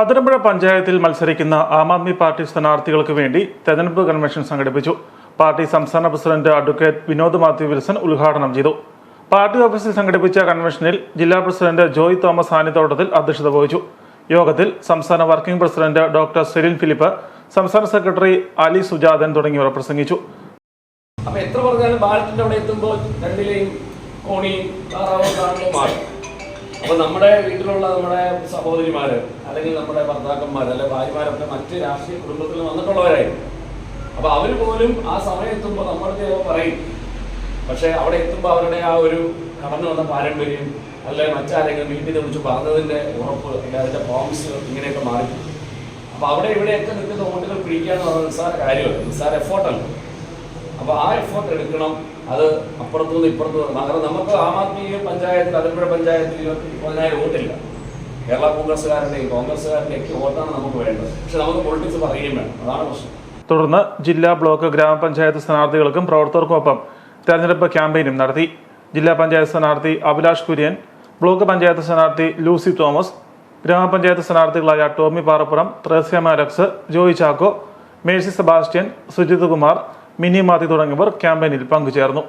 അതിരമ്പുഴ പഞ്ചായത്തിൽ മത്സരിക്കുന്ന ആം ആദ്മി പാർട്ടി സ്ഥാനാർത്ഥികൾക്ക് വേണ്ടി തെരഞ്ഞെടുപ്പ് കൺവെൻഷൻ സംഘടിപ്പിച്ചു. പാർട്ടി സംസ്ഥാന president advocate Vinod Mathew Wilson ഉദ്ഘാടനം ചെയ്തു. പാർട്ടി ഓഫീസിൽ സംഘടിപ്പിച്ച കൺവെൻഷനിൽ ജില്ലാ പ്രസിഡന്റ് ജോയ് തോമസ് സാന്നിധ്യത്തിൽ അധ്യക്ഷത വഹിച്ചു. യോഗത്തിൽ സംസ്ഥാന working president doctor Celine Philip സംസ്ഥാന സെക്രട്ടറി അലി സുജാതൻ തുടങ്ങിയവർ പ്രസംഗിച്ചു. അപ്പൊ എത്ര പറഞ്ഞാലും ബാലറ്റിന്റെ അവിടെ എത്തുമ്പോൾ രണ്ടിലെയും കോണിയും താറാവും കാണുമ്പോൾ മാറും. അപ്പൊ നമ്മുടെ വീട്ടിലുള്ള നമ്മുടെ സഹോദരിമാര് അല്ലെങ്കിൽ നമ്മുടെ ഭർത്താക്കന്മാർ അല്ലെ ഭാര്യമാരൊക്കെ മറ്റ് രാഷ്ട്രീയ കുടുംബത്തിൽ വന്നിട്ടുള്ളവരായിരുന്നു അപ്പൊ അവർ പോലും ആ സമയം എത്തുമ്പോൾ നമ്മുടെ പറയും. പക്ഷെ അവിടെ എത്തുമ്പോൾ അവരുടെ ആ ഒരു കടന്നു വന്ന പാരമ്പര്യം അല്ലെ മറ്റാരെങ്കിലും വീട്ടിൽ കുറിച്ച് പറഞ്ഞതിന്റെ ഉറപ്പ് അല്ലെങ്കിൽ അതിന്റെ പ്രോമിസ് ഇങ്ങനെയൊക്കെ മാറി അപ്പൊ അവിടെ ഇവിടെയൊക്കെ നിൽക്കുന്ന വോട്ടുകൾ പിടിക്കുക എന്ന് പറയുന്നത് നിസ്സാര കാര്യമല്ല. നിസ്സാര എഫോർട്ടല്ല അപ്പോൾ ആ എഫേർട്ട് എടുക്കണം. അത് അപ്പുറത്തു നിന്ന് ഇപ്പുറത്തു നിന്ന് കാരണം നമുക്ക് ആം ആദ്മി പഞ്ചായത്തിൽ അതിരപ്പുഴ പഞ്ചായത്തിൽ ഇരുപത്തി പതിനായിരം വോട്ടില്ല. കേരള കോൺഗ്രസ്സുകാരുടെയും ഒക്കെ വോട്ടാണ് നമുക്ക് വേണ്ടത്. പക്ഷെ നമുക്ക് പൊളിറ്റിക്സ് പറയുകയും വേണം. അതാണ് പ്രശ്നം. തുടർന്ന് ജില്ലാ ബ്ലോക്ക് ഗ്രാമപഞ്ചായത്ത് സ്ഥാനാർത്ഥികൾക്കും പ്രവർത്തകർക്കുമൊപ്പം തെരഞ്ഞെടുപ്പ് ക്യാമ്പയിനും നടത്തി. ജില്ലാ പഞ്ചായത്ത് സ്ഥാനാർത്ഥി അഭിലാഷ് കുര്യൻ ബ്ലോക്ക് പഞ്ചായത്ത് സ്ഥാനാർത്ഥി ലൂസി തോമസ് ഗ്രാമപഞ്ചായത്ത് സ്ഥാനാർത്ഥികളായ Tommy Parappuram Thresia Malax Joy Chacko Mercy Sebastian Sujith Kumar Mini Mathi തുടങ്ങിയവർ ക്യാമ്പയിനിൽ പങ്കുചേർന്നു